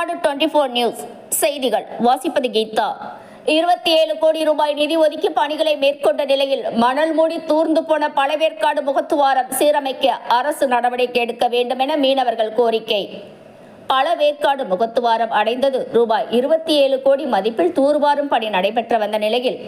Tamil Nadu twenty four news செய்திகள். வாசிப்பது கீதா. இருபத்தி ஏழு கோடி ரூபாய் நிதி ஒதுக்கி பணிகளை மேற்கொண்ட நிலையில் மணல் மூடி தூர்ந்து போன பழவேற்காடு முகத்துவாரம் சீரமைக்க அரசு நடவடிக்கை எடுக்க வேண்டும் என மீனவர்கள் கோரிக்கை. பழவேற்காடு முகத்துவாரம் அடைந்தது. ரூபாய் இருபத்தி ஏழு கோடி மதிப்பில் தூர்வாரும் பணி நடைபெற்று வந்த நிலையில்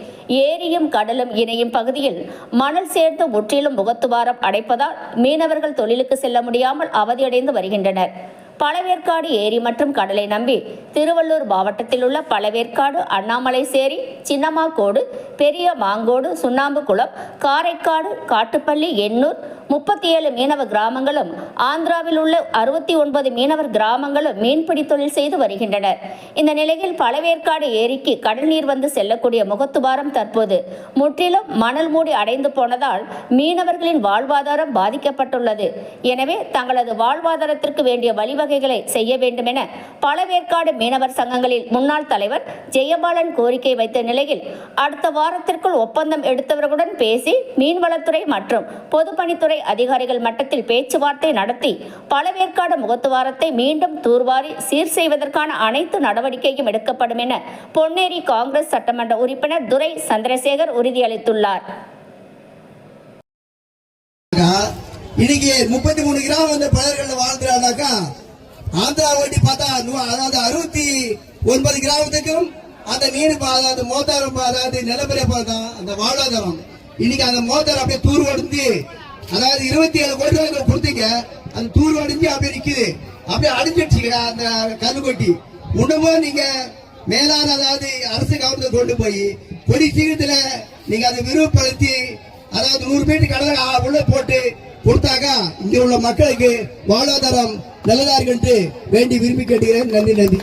ஏரியும் கடலும் இணையும் பகுதியில் மணல் சேர்த்து முற்றிலும் முகத்துவாரம் அடைப்பதால் மீனவர்கள் தொழிலுக்கு செல்ல முடியாமல் அவதியடைந்து வருகின்றனர். பழவேற்காடு ஏரி மற்றும் கடலை நம்பி திருவள்ளூர் மாவட்டத்தில் உள்ள பழவேற்காடு அண்ணாமலை சேரி சின்னமாக்கோடு பெரிய மாங்கோடு சுண்ணாம்புக்குளம் காரைக்காடு காட்டுப்பள்ளி எண்ணூர் முப்பத்தி ஏழு மீனவ கிராமங்களும் ஆந்திராவில் உள்ள அறுபத்தி ஒன்பது மீனவர் கிராமங்களும் மீன்பிடி தொழில் செய்து வருகின்றனர் இந்த நிலையில் பழவேற்காடு ஏரிக்கு கடல் நீர் வந்து செல்லக்கூடிய முகத்துவாரம் தற்போது. முற்றிலும் மணல் மூடி அடைந்து போனதால் மீனவர்களின் வாழ்வாதாரம் பாதிக்கப்பட்டுள்ளது. எனவே தங்களது வாழ்வாதாரத்திற்கு வேண்டிய வழிவகைகளை செய்ய வேண்டும் என பழவேற்காடு மீனவர் சங்கங்களில் முன்னாள் தலைவர் ஜெயபாலன் கோரிக்கை வைத்த நிலையில் அடுத்த வாரத்திற்குள் ஒப்பந்தம் எடுத்தவர்களுடன் பேசி மீன்வளத்துறை மற்றும் பொதுப்பணித்துறை அதிகாரிகள் மட்டத்தில் பேச்சுவார்த்தை நடத்தி பழவேற்காடு முகத்துவாரத்தை மீண்டும் தூர்வாரி சீர் செய்வதற்கான அனைத்து நடவடிக்கையும் எடுக்கப்படும் என பொன்னேரி காங்கிரஸ் சட்டமன்ற உறுப்பினர் துரை சந்திரசேகர் உறுதியளித்துள்ளார். இன்னைக்கு முப்பத்தி மூணு கிராமம் வந்து பலர்கள் வாழ்ந்துறானாக்கா ஆந்திரா ஓட்டி பார்த்தா அதாவது அறுபத்தி ஒன்பது கிராமத்துக்கும் அந்த மீன் பாதை அந்த மோத்தாரம் பா- அதாவது நிலப்பரிய பாதை அந்த வாழ்வாதாரம். இன்னைக்கு அந்த மோத்தார் அப்படியே தூர் வடிஞ்சு அதாவது இருபத்தி ஏழு கோடி ரூபாய் கொடுத்தீங்க அந்த தூர் வடிஞ்சு அப்படியே நிக்குது. அப்படியே அடிஞ்சிடுச்சுக்கடா அந்த கல்லுக்கொட்டி. கொட்டி உடம்பும் நீங்க மேலான அதாவது அரசு கவர்மெண்ட் கொண்டு போய் கொடி சீக்கிரத்துல நீங்க அதை விரிவுபடுத்தி அதாவது நூறு மீட்டர் கடலை உள்ள போட்டு கொடுத்தாக இங்க உள்ள மக்களுக்கு வாழ்வாதாரம் நல்லதா என்று வேண்டி விரும்பி கேட்டுகிறேன் நன்றி நன்றி.